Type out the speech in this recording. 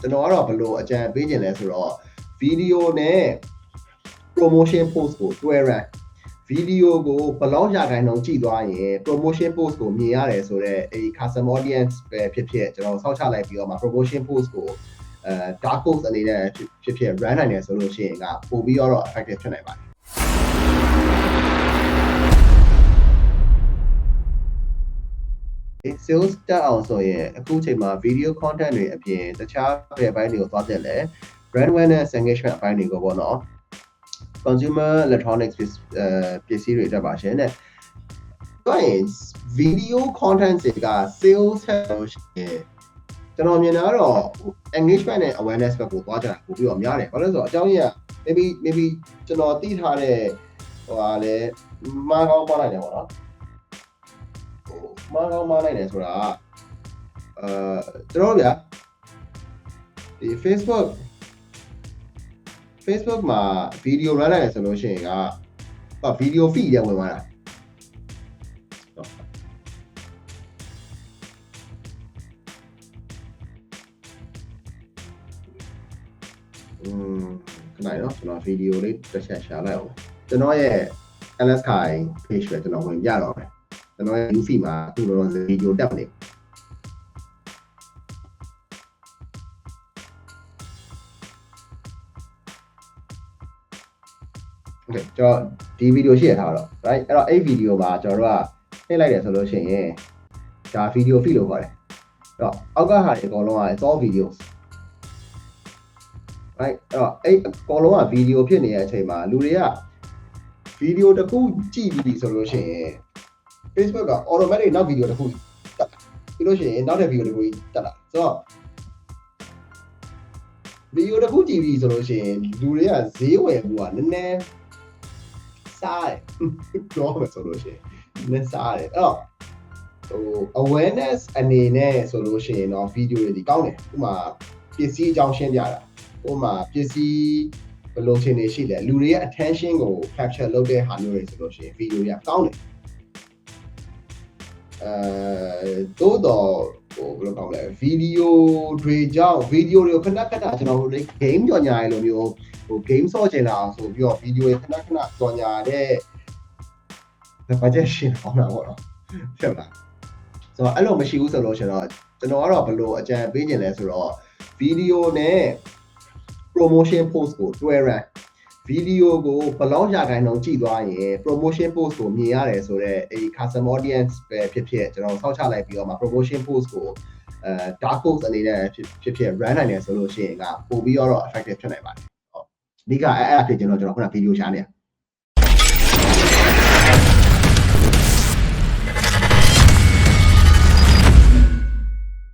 ကျွန်တော်ကတော့ဘယ်လိုအကြံပေးခြင်းလဲဆိုတော့ video နဲ့ promotion post ကိုတွဲရန်ဗီဒီယိုကိုဘယ်လောက်ရာခိုင်နှုန်းကြည့်သွားရင် promotion post ကိုမြင်ရတယ်ဆိုတော့အဲဒီ custom audience ပဲဖြစ်ဖြစ်ကျွန်တော်ဆောက်ချလိုက်ပြီးတော့မှ promotion post ကိုအဲ dark post အနေနဲ့ဖြစ်ဖြစ်ဖြစ် run နိုင်တယ်ဆိုလို့ရှိရင်ကပို့ပြီးတော့ effective ဖြစ်နိုင်ပါတယ် sales တက်အောင်ဆိုရင်အခုချိန်မှာ video content တွေအပြင်တခြားဘယ်ဘိုင်းတွေကိုသွားတက်လဲ brand awareness engagement အပိုင်းတွေကိုပေါ့နော် consumer electronics ပစ္စအဲပစ္စည်းတွေတက်ပါရှင်တဲ့ဆိုရင် video content တွေက sales ထက်လို့ရှိရင်ကျွန်တော်မြင်တာကတော့ engagement နဲ့ awareness ဘက်ကိုသွားကြတာပိုပြီးတော့များတယ်ဘာလို့လဲဆိုတော့အကြောင်းကြီးက maybe maybe ကျွန်တော်သိထားတဲ့ဟိုဟာလေမားကောင်းပါလိုက်တယ်ပေါ့နော် မားကောင်းမားနိုင်တယ်ဆိုတာကအဲကျွန်တော်တို့ဗျာဒီ Facebook Facebook မှာဗီဒီယို run နိုင်တယ်ဆိုလို့ရှိရင်ကဟောဗီဒီယို feed ရဝင်သွားတာอืมခဏနော်ကျွန်တော်ဗီဒီယိုလေးတစ်ချက်ရှာလိုက်အောင်ကျွန်တော်ရဲ့ LS Kai page ပဲကျွန်တော်ဝင်ပြတော့မယ် ကျွန်တော်ရဲ့ UC မှာအခုတော့ဗီဒီယိုတက်နေโอเคကျွန်တော်ဒီဗီဒီယိုရှိရထားတော့ right အဲ့တော့အဲ့ဗီဒီယိုမှာကျွန်တော်တို့ကနှိပ်လိုက်တယ်ဆိုလို့ရှိရင်ဒါဗီဒီယို feed လို့ခေါ်တယ်အဲ့တော့အောက်ကဟာတွေအကုန်လုံးက it's all videos right အဲ့တော့အဲ့အကုန်လုံးကဗီဒီယိုဖြစ်နေတဲ့အချိန်မှာလူတွေကဗီဒီယိုတစ်ခုကြည့်ပြီးဆိုလို့ရှိရင် Facebook က automatic နောက်ဗီဒီယိုတစ်ခုတက်လာပြီးလို့ရှိရင်နောက်တဲ့ဗီဒီယိုတစ်ခုတက်လာဆိုတော့ဗီဒီယိုတစ်ခုကြည့်ပြီးဆိုလို့ရှိရင်လူတွေကဈေးဝယ်မှုကနည်းနည်းစားတယ်ပြောမယ်ဆိုလို့ရှိရင်နည်းစားတယ်အဲ့တော့ဟို awareness အနေနဲ့ဆိုလို့ရှိရင်တော့ဗီဒီယိုတွေဒီကောင်းတယ်ဥပမာပစ္စည်းအကြောင်းရှင်းပြတာဥပမာပစ္စည်းဘယ်လိုချင်းနေရှိလဲလူတွေရဲ့ attention ကို capture လုပ်တဲ့ဟာမျိုးတွေဆိုလို့ရှိရင်ဗီဒီယိုတွေကကောင်းတယ် အဲတိုးတော့ဟိုဘယ်လိုကောင်းလဲဗီဒီယိုတွေကြောင့်ဗီဒီယိုတွေကိုခဏခဏကျွန်တော်တို့ game ကြော်ညာရလိုမျိုးဟို game ဆော့ချင်တာဆိုပြီးတော့ဗီဒီယိုတွေခဏခဏကြော်ညာတဲ့ budget ရှင်းအောင်တာပေါ့နော်ဖြစ်လားဆိုတော့အဲ့လိုမရှိဘူးဆိုလို့ရှင်တော့ကျွန်တော်ကတော့ဘယ်လိုအကြံပေးခြင်းလဲဆိုတော့ဗီဒီယိုနဲ့ promotion post ကိုတွဲရန် ဗီဒီယိုကိုဘယ်လောက်ရာခိုင်နှုန်းကြည့်သွားရင် promotion post ကိုမြင်ရတယ်ဆိုတော့အဲဒီ custom audience ပဲဖြစ်ဖြစ်ကျွန်တော်ဆောက်ချလိုက်ပြီးတော့မှ promotion post ကိုအဲ dark post အနေနဲ့ဖြစ်ဖြစ်ဖြစ် run နိုင်တယ်ဆိုလို့ရှိရင်ကပို့ပြီးတော့ effective ဖြစ်နိုင်ပါတယ်ဟုတ်အဓိကအဲ့အဲ့အဖြစ်ကျွန်တော်ကျွန်တော်ခုနဗီဒီယိုရှာနေရ